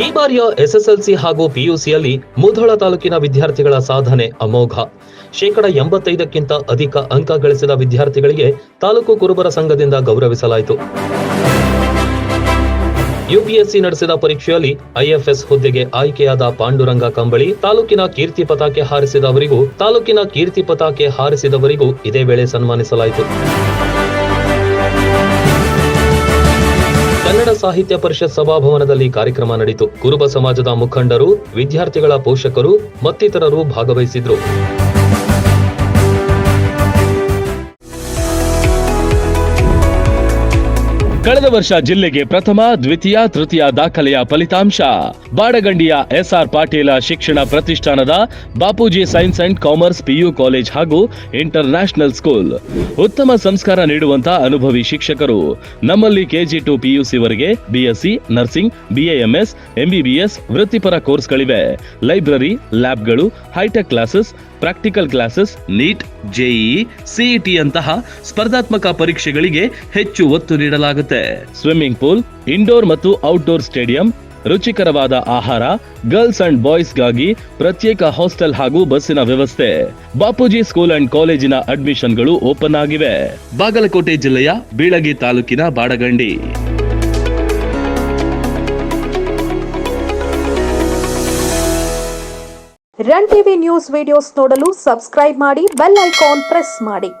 ಈ ಬಾರಿಯ ಎಸ್ಎಸ್ಎಲ್ಸಿ ಹಾಗೂ ಪಿಯುಸಿಯಲ್ಲಿ ಮುಧೋಳ ತಾಲೂಕಿನ ವಿದ್ಯಾರ್ಥಿಗಳ ಸಾಧನೆ ಅಮೋಘ. ಶೇಕಡ ಎಂಬತ್ತೈದಕ್ಕಿಂತ ಅಧಿಕ ಅಂಕ ಗಳಿಸಿದ ವಿದ್ಯಾರ್ಥಿಗಳಿಗೆ ತಾಲೂಕು ಕುರುಬರ ಸಂಘದಿಂದ ಗೌರವಿಸಲಾಯಿತು. ಯುಪಿಎಸ್ಸಿ ನಡೆಸಿದ ಪರೀಕ್ಷೆಯಲ್ಲಿ ಐಎಫ್ಎಸ್ ಹುದ್ದೆಗೆ ಆಯ್ಕೆಯಾದ ಪಾಂಡುರಂಗ ಕಂಬಳಿ, ತಾಲೂಕಿನ ಕೀರ್ತಿ ಪತಾಕೆ ಹಾರಿಸಿದವರಿಗೂ ತಾಲೂಕಿನ ಕೀರ್ತಿ ಪತಾಕೆ ಹಾರಿಸಿದವರಿಗೂ ಇದೇ ವೇಳೆ ಸನ್ಮಾನಿಸಲಾಯಿತು. ಕನ್ನಡ ಸಾಹಿತ್ಯ ಪರಿಷತ್ ಸಭಾಭವನದಲ್ಲಿ ಕಾರ್ಯಕ್ರಮ ನಡೆಯಿತು. ಕುರುಬ ಸಮಾಜದ ಮುಖಂಡರು ವಿದ್ಯಾರ್ಥಿಗಳ ಪೋಷಕರು ಮತ್ತಿತರರು ಭಾಗವಹಿಸಿದ್ರು. ಕಳೆದ ವರ್ಷ ಜಿಲ್ಲೆಗೆ ಪ್ರಥಮ, ದ್ವಿತೀಯ, ತೃತೀಯ ದಾಖಲೆಯ ಫಲಿತಾಂಶ. ಬಾಡಗಂಡಿಯ ಎಸ್ಆರ್ ಪಾಟೀಲ ಶಿಕ್ಷಣ ಪ್ರತಿಷ್ಠಾನದ Bapuji science and commerce PU college ಹಾಗೂ ಇಂಟರ್ ಸ್ಕೂಲ್. ಉತ್ತಮ ಸಂಸ್ಕಾರ ನೀಡುವಂತಹ ಅನುಭವಿ ಶಿಕ್ಷಕರು. ನಮ್ಮಲ್ಲಿ ಕೆಜಿ ಟು ಪಿಯುಸಿ ವರೆಗೆ ಬಿಎಸ್ಸಿ, ನರ್ಸಿಂಗ್, ಬಿಎಎಂಎಸ್, ಎಂಬಿಬಿಎಸ್ ವೃತ್ತಿಪರ ಕೋರ್ಸ್ಗಳಿವೆ. Library, ಲ್ಯಾಬ್ಗಳು, hi tech classes, practical classes, NEET, JEE, CET ಅಂತಹ ಸ್ಪರ್ಧಾತ್ಮಕ ಪರೀಕ್ಷೆಗಳಿಗೆ ಹೆಚ್ಚು ಒತ್ತು ಸ್ವಿಮ್ಮಿಂಗ್ ಪೂಲ್ ಇಂಡೋರ್ ಮತ್ತು ಔಟ್ಡೋರ್ ಸ್ಟೇಡಿಯಂ ರುಚಿಕರವಾದ ಆಹಾರ ಗರ್ಲ್ಸ್ ಅಂಡ್ ಬಾಯ್ಸ್ಗಾಗಿ ಪ್ರತ್ಯೇಕ ಹಾಸ್ಟೆಲ್ ಹಾಗೂ ಬಸ್ಸಿನ ವ್ಯವಸ್ಥೆ. ಬಾಪೂಜಿ ಸ್ಕೂಲ್ ಅಂಡ್ ಕಾಲೇಜಿನ ಅಡ್ಮಿಷನ್ಗಳು ಓಪನ್ ಆಗಿವೆ. ಬಾಗಲಕೋಟೆ ಜಿಲ್ಲೆಯ ಬೀಳಗಿ ತಾಲೂಕಿನ Badagandi. Run TV news videos ನೋಡಲು ಸಬ್ಸ್ಕ್ರೈಬ್ ಮಾಡಿ ಬೆಲ್ ಐಕಾನ್ ಪ್ರೆಸ್ ಮಾಡಿ.